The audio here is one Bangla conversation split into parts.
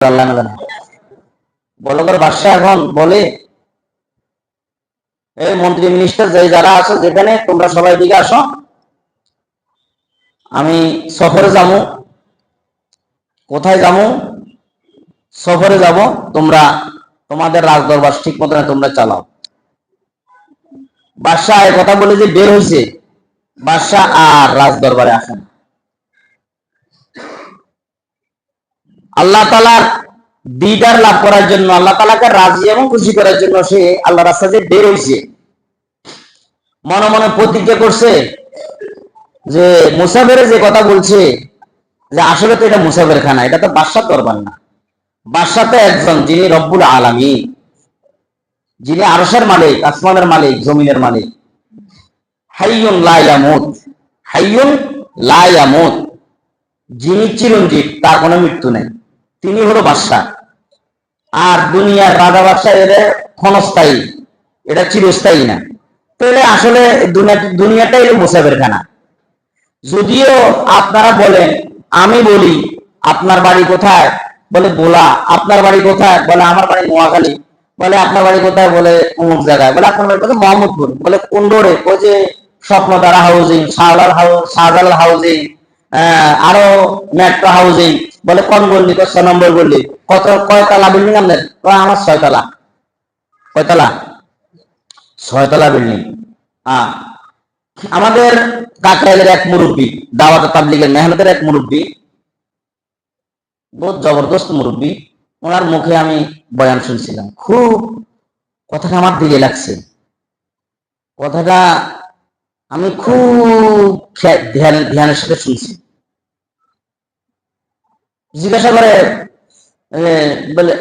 আল্লাহ মন্ত্রী মিনিস্টার যে যারা আছো যেখানে, তোমরা সবাই দিকে আসো। আমি সফরে যাব। কোথায় যাব? সফরে যাব। তোমরা, তোমাদের রাজদরবার ঠিক মতন তোমরা চালাও। বাদশাহ কথা বলে যে বের হয়েছে বাদশাহ আর রাজদরবারে আসেন আল্লাহ তালার দিদার লাভ করার জন্য, আল্লাহ তালাকে রাজি এবং খুশি করার জন্য সে আল্লাহ রাস্তা যে বের হয়েছে মনে মনে প্রতিজ্ঞা করছে যে মুসাফের যে কথা বলছে, যে আসলে তো এটা মুসাফের খানা, এটা তো বাদশাহ দরবার না। বাদশাহ তো একজন যিনি রব্বুল আলামী যিনি আরসের মালিক, আসমানের মালিক, জমিনের মালিক। হাইয়ুন লাইয়ামুত হাইয়ুন লাইয়ামুত যিনি চিরঞ্জীব, তার কোনো মৃত্যু নেই। তিনি হলো বাদশাহ। আর দুনিয়ার রাজা বাদশাহ এদের ক্ষণস্থায়ী। এটা চিরস্থায়ী না। তাহলে আসলে দুনিয়া দুনিয়াটাই হলো মুসাফের খানা। যদিও আপনারা বলেন, আমি বলি, আপনার বাড়ি কোথায়? বলে, বোলা, আপনার বাড়ি কোথায়? বলে, আমার বাড়ি নোয়াখালী। বলে, আপনার বাড়ি কোথায়? বলে, অমুক জায়গায়। বলে, আপনার বাড়ি কোথায়? মোহাম্মদপুর। বলে কোন রোডে ওই যে স্বপ্নতারা হাউজিং শাহজালাল হাউজিং আরও মেট্রো হাউজিং বলে, কোন গল্লি কত নম্বর গল্লি কত কয়তলা বিল্ডিং আপনার আমার ছয়তলা কয়তলা ছয়তলা বিল্ডিং হ্যাঁ আমাদের কাকরাইলের এক মুরব্বী, দাওয়াত তাবলিগের মেহনতের এক মুরব্বী, বহুত জবরদস্ত মুরব্বী। ওনার মুখে আমি বয়ান শুনছিলাম। খুব কথাটা আমার দিকে লাগছে। কথাটা আমি খুব ধ্যান, ধ্যানের সাথে শুনছি। জিজ্ঞাসা করে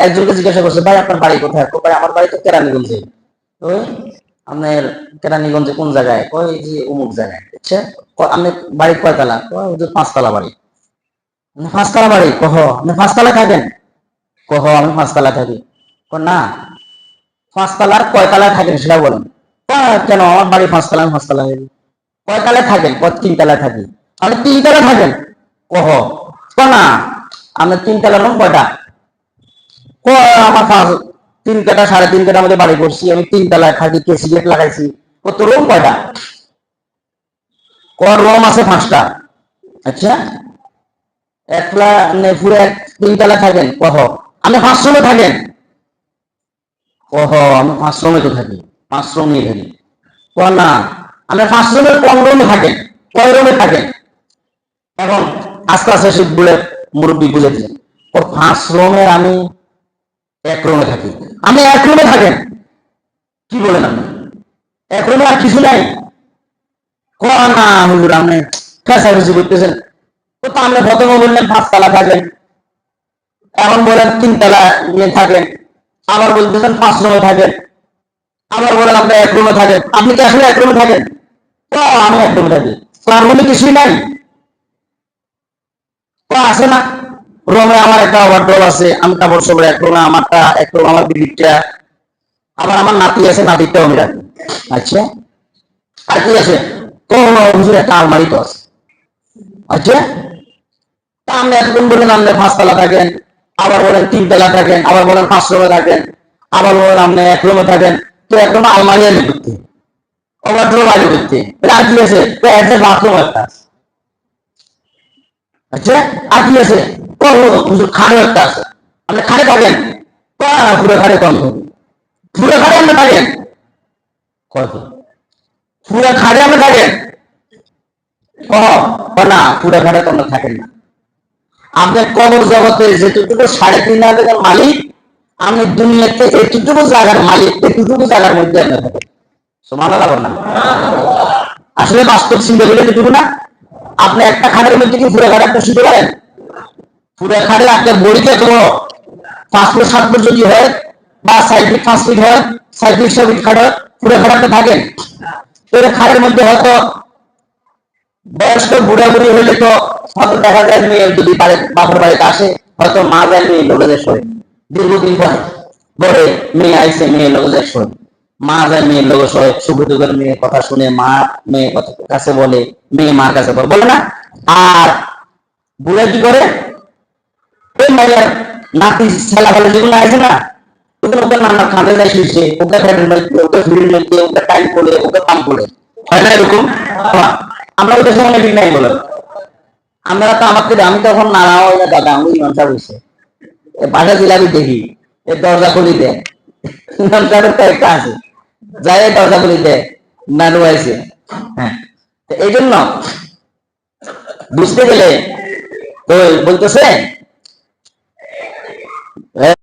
একজনকে জিজ্ঞাসা করছে, ভাই, আপনার বাড়ি কোথায়? আমার বাড়ি তো কেরানীগঞ্জে। আপনার কেরানীগঞ্জে কোন জায়গায়? কয় যে অমুক জায়গায়। আচ্ছা আপনি বাড়ি কয়তলা? কয় পাঁচতলা বাড়ি। পাঁচতলা বাড়ি? কহ আপনি পাঁচতলা থাকেন কহ, আমি পাঁচতলা থাকি না, পাঁচতলার কয়তলায় থাকেন সেটা বলেন। কেন? আমার বাড়ি পাঁচতলা, আমি পাঁচতলা হয়ে কয়তলায় থাকেন? তিনতলায় থাকি। আপনি তিনতলা থাকেন কহ ক না আপনি তিনতলা রুম কয়টা? আমার তিন কাটা, সাড়ে তিন কাটা মধ্যে বাড়ি করছি। আমি তিন তলায় থাকি কে সিগারেট লাগাইছি। কত রুম কয়টা? ক রুম আছে পাঁচটা। আচ্ছা। একলা পুরো তিন থাকেন? কহ। আমি পাঁচ রুমে থাকেন? কহ, আমি পাঁচ রুমে তো থাকি। পাঁচ রুম নিয়ে থাকি। ক না। আমি পাঁচ রুমে কম রুমে থাকেন। কয় রুমে থাকেন? এখন আস্তে আস্তে সে বলে মুরব্বী বুঝে দিলেন। ও পাঁচ রুমে আমি এক রুমে থাকি। আমি এক রুমে থাকেন। কি বলেন আপনি? এক রুমে আর কিছু নাই। না হুজুর, আপনি ফেসাফেসি করতেছেন। তো তো আপনি প্রথমে বললেন পাঁচতলা থাকেন। এখন বলেন তিনতলা নিয়ে থাকেন। আবার বলতেছেন পাঁচ রুমে থাকেন। আবার বলেন আপনি এক রুমে থাকেন। আপনি কি আসলে এক রুমে থাকেন? আমি এক রুমে থাকি। তার মধ্যে কিছুই নাই। আছে না? রোমে আমার একটা ওয়ার্ড্রোব আছে, আমি কাপড় সবর এক রুমে আমারটা, এক রুম আমার বিবিটা আবার আমার নাতি আছে নাতিটাও আমি রাখি। আচ্ছা? আর কি আছে? হুজুর একটা আলমারি তো আছে। আচ্ছা? তা আপনি এতক্ষণ বললেন, আপনি পাঁচতলা থাকেন, আবার বলেন তিনতলা থাকেন, আবার বলেন পাঁচ রুমে থাকেন, আবার বলেন আপনি এক রুমে থাকেন, তো এক আলমারি আনি করতে। ওভারড্রোব আনি করতে। আর কি আছে? বাথরুম একটা আছে। আচ্ছা আর কি আছে? খাড়ে একটা আছে। আপনি খাড়ে থাকেন। পুরো খাড়ে কম পুরো খাড়ে আপনি থাকেন। কত পুরো খাড়ে আপনি থাকেন। না, পুরো খাড়ে তো থাকেন না। আপনার কবর জগতে যেটুকু সাড়ে তিন হাজার মালিক, আপনি দুনিয়াতে এতটুকু জায়গার মালিক, এতটুকু জায়গার মধ্যে আপনি থাকেন। সমান আসলে বাস্তব চিন্তা করলে এটুকু না। আপনি একটা খাটের মধ্যে কি পুরো খাটে শুতে পারেন? পুরো খাটে আপনার বড়িতে তো পাঁচ ফুট, সাত ফুট যদি হয় বা সাইড ফিট, পাঁচ ফিট হয় সাইড ফিট, ছয় ফিট খাট হয়, পুরো খাটে আপনি থাকেন। পুরো খাটের মধ্যে হয়তো বয়স্ক বুড়া বুড়ি হলে তো হয়তো দেখা যায় মেয়ে যদি বাড়ি, বাপের বাড়িতে আসে, হয়তো মা যায় মেয়ে লোকেদের সরে দীর্ঘদিন পরে বলে, মেয়ে আইসে মেয়ে লোকেদের সরে মা যায় মেয়ের লোক সরে সুখ দুঃখের মেয়ে কথা শুনে মা মেয়ে কথা কাছে বলে, মেয়ে মার কাছে বলে বলে না? আর বুড়া কি করে? ওই মেয়ের নাতি ছেলা যেগুলো আছে না, ওদের নানা কাঁধে যায় ওকে ফ্যানের মধ্যে ওকে মধ্যে ওকে টাইম ওকে পাম হয় না এরকম। আমরা ওদের সঙ্গে ঠিক নাই বলেন আমরা তো আমাকে আমি তখন নানা হয় না, দাদা, আমি ইমাম সাহেব বাসা জিলাপি দেখি, এ দরজা খুলি দেয়। ইমাম তো একটা আছে। যায় দরজাগুলিতে না রয়েছে হ্যাঁ। এই জন্য বুঝতে গেলে বলতেছে হ্যাঁ